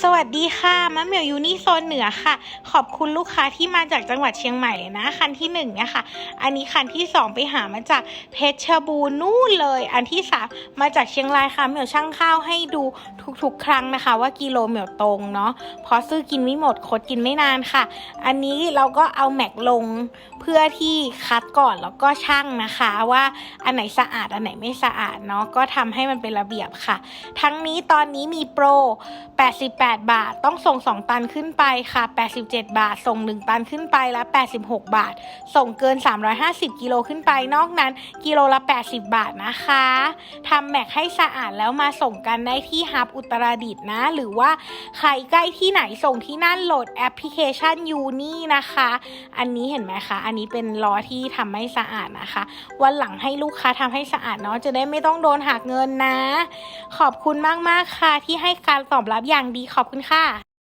สวัสดีค่ะมะเหมียวยูนี่โซนเหนือค่ะ ขอบคุณลูกค้าที่มาจากจังหวัดเชียงใหม่เลยนะ คันที่หนึ่งเนี่ยค่ะ อันนี้คันที่สองไปหามาจากเพชรบูรณ์นู่นเลย อันที่สามมาจากเชียงรายค่ะเหมียวช่างข้าวให้ดูทุกๆ ครั้งนะคะ ว่ากิโลเหมียวตรงเนาะพราะซื้อกินไม่หมดคดกินไม่นานค่ะ อันนี้เราก็เอาแม็กลงเพื่อที่คัดก่อนแล้วก็ช่างนะคะ ว่าอันไหนสะอาดอันไหนไม่สะอาดเนาะก็ทำให้มันเป็นระเบียบค่ะ ทั้งนี้ตอนนี้มีโปร88 บาท ต้องส่ง 2 ตันขึ้นไปค่ะ 87 บาท ส่ง 1 ตันขึ้นไปและ 86 บาท ส่งเกิน 350 กิโลขึ้นไป นอกนั้น กิโลละ 80 บาทนะคะทำแม็กให้สะอาดแล้วมาส่งกันได้ที่ฮับอุตรดิตถ์นะ หรือว่าใครใกล้ที่ไหนส่งที่นั่นโหลดแอปพลิเคชันยูนี่นะคะ อันนี้เห็นไหมคะ อันนี้เป็นล้อที่ทำให้สะอาดนะคะ วันหลังให้ลูกค้าทำให้สะอาดเนาะจะได้ไม่ต้องโดนหักเงินนะ ขอบคุณมากๆค่ะที่ให้การตอบรับอย่างดีขอบคุณค่ะ